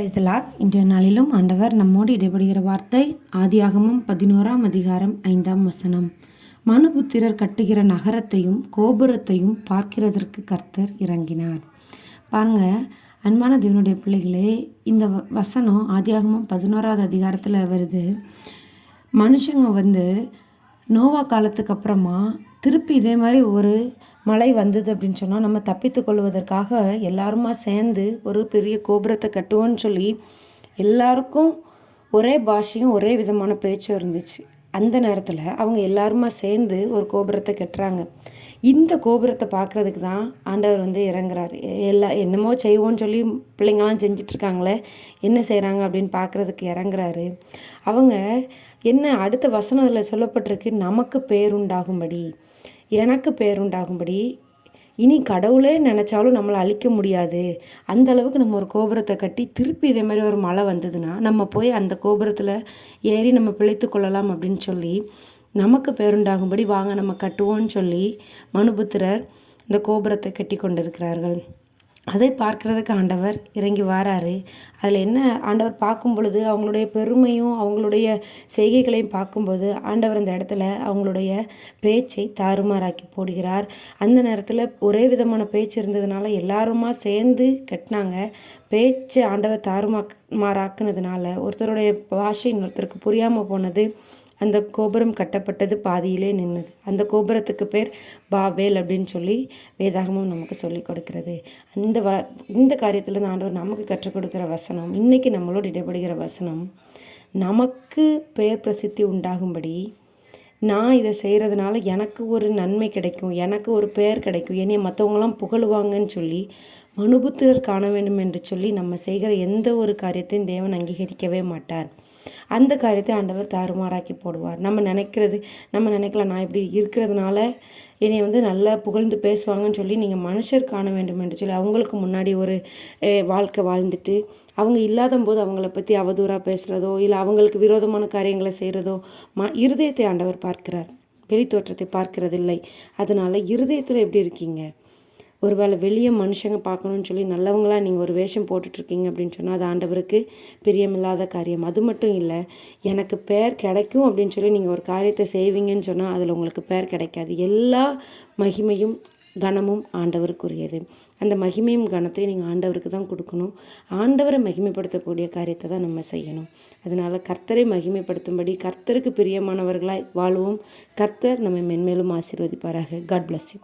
Price lot இன்றைய நாளிலும் ஆண்டவர் நம்மோடு இடைபடுகிற வார்த்தை ஆதியாகமும் பதினோராம் அதிகாரம் ஐந்தாம் வசனம். மனுபுத்திரர் கட்டுகிற நகரத்தையும் கோபுரத்தையும் பார்க்கிறதற்கு கர்த்தர் இறங்கினார். பாருங்க அன்பான தேவனுடைய பிள்ளைகளே இந்த வசனம் ஆதியாகமும் பதினோராவது அதிகாரத்தில் வருது. மனுஷங்க வந்து நோவா காலத்துக்கு அப்புறமா திருப்பி இதே மாதிரி ஒரு மழை வந்தது அப்படின்னு சொன்னால் நம்ம தப்பித்து கொள்வதற்காக எல்லாருமா சேர்ந்து ஒரு பெரிய கோபுரத்தை கட்டுவோன்னு சொல்லி எல்லாருக்கும் ஒரே பாஷையும் ஒரே விதமான பேச்சும் இருந்துச்சு. அந்த நேரத்தில் அவங்க எல்லாருமா சேர்ந்து ஒரு கோபுரத்தை கட்டுறாங்க. இந்த கோபுரத்தை பார்க்குறதுக்கு தான் ஆண்டவர் வந்து இறங்குறாரு. எல்லா என்னமோ செய்வோன்னு சொல்லி பிள்ளைங்களாம் செஞ்சிட்ருக்காங்களே என்ன செய்கிறாங்க அப்படின்னு பார்க்குறதுக்கு இறங்குறாரு. அவங்க என்ன அடுத்த வசனத்தில் சொல்லப்பட்டிருக்கு? நமக்கு பேருண்டாகும்படி. எனக்கு பேருண்டாகும்படி. இனி கடவுளே நினச்சாலும் நம்மளை அழிக்க முடியாது. அந்த அளவுக்கு நம்ம ஒரு கோபுரத்தை கட்டி திருப்பி இதே மாதிரி ஒரு மழை வந்ததுன்னா நம்ம போய் அந்த கோபுரத்தில் ஏறி நம்ம பிழைத்து கொள்ளலாம் அப்படின்னு சொல்லி நமக்கு பேருண்டாகும்படி வாங்க நம்ம கட்டுவோம்னு சொல்லி மனுபுத்திரர் இந்த கோபுரத்தை கட்டி கொண்டிருக்கிறார்கள். அதை பார்க்கிறதுக்கு ஆண்டவர் இறங்கி வாராரு. அதில் என்ன ஆண்டவர் பார்க்கும் பொழுது அவங்களுடைய பெருமையும் அவங்களுடைய செய்கைகளையும் பார்க்கும்போது ஆண்டவர் அந்த இடத்துல அவங்களுடைய பேச்சை தாறுமாறாக்கி போடுகிறார். அந்த நேரத்தில் ஒரே விதமான பேச்சு இருந்ததுனால எல்லாருமா சேர்ந்து கட்டினாங்க. பேச்சு ஆண்டவர் தாறுமா மாறாக்குனதுனால ஒருத்தருடைய பாஷை இன்னொருத்தருக்கு புரியாமல் போனது அந்த கோபுரம் கட்டப்பட்டது பாதியிலே நின்னது. அந்த கோபுரத்துக்கு பேர் பாபேல் அப்படின்னு சொல்லி வேதாகமும் நமக்கு சொல்லிக் கொடுக்கிறது. அந்த வ இந்த காரியத்தில் ஆண்டவர் நமக்கு கற்றுக் கொடுக்குற வசனம் இன்னைக்கு நம்மளோடு இடைப்படுகிற வசனம் நமக்கு பெயர் பிரசித்தி உண்டாகும்படி நான் இதை செய்கிறதுனால எனக்கு ஒரு நன்மை கிடைக்கும் எனக்கு ஒரு பெயர் கிடைக்கும் என்னை மற்றவங்களாம் புகழுவாங்கன்னு சொல்லி மனுபுத்திரர் காண வேண்டும் என்று சொல்லி நம்ம செய்கிற எந்த ஒரு காரியத்தையும் தேவன் அங்கீகரிக்கவே மாட்டார். அந்த காரியத்தை ஆண்டவர் தாறுமாறாக்கி போடுவார். நம்ம நினைக்கிறது நம்ம நினைக்கலாம் நான் இப்படி இருக்கிறதுனால என்னை வந்து நல்லா புகழ்ந்து பேசுவாங்கன்னு சொல்லி நீங்கள் மனுஷர் காண வேண்டும் என்று சொல்லி அவங்களுக்கு முன்னாடி ஒரு வாழ்க்கை வாழ்ந்துட்டு அவங்க இல்லாத போது அவங்கள பற்றி அவதூறாக பேசுகிறதோ இல்லை அவங்களுக்கு விரோதமான காரியங்களை செய்கிறதோ ம இருதயத்தை ஆண்டவர் பார்க்கிறார். வெளித்தோற்றத்தை பார்க்கிறதில்லை. அதனால் இருதயத்தில் எப்படி இருக்கீங்க? ஒருவேளை வெளியே மனுஷங்க பார்க்கணும்னு சொல்லி நல்லவங்களாக நீங்கள் ஒரு வேஷம் போட்டுட்ருக்கீங்க அப்படின்னு சொன்னால் அது ஆண்டவருக்கு பிரியமில்லாத காரியம். அது மட்டும் இல்லை எனக்கு பேர் கிடைக்கும் அப்படின்னு சொல்லி நீங்கள் ஒரு காரியத்தை செய்வீங்கன்னு சொன்னால் அதில் உங்களுக்கு பேர் கிடைக்காது. எல்லா மகிமையும் கனமும் ஆண்டவருக்குரியது. அந்த மகிமையும் கனத்தையும் நீங்கள் ஆண்டவருக்கு தான் கொடுக்கணும். ஆண்டவரை மகிமைப்படுத்தக்கூடிய காரியத்தை தான் நம்ம செய்யணும். அதனால் கர்த்தரை மகிமைப்படுத்தும்படி கர்த்தருக்கு பிரியமானவர்களாய் வாழ்வோம். கர்த்தர் நம்மை மென்மேலும் ஆசீர்வதிப்பாராக. God bless you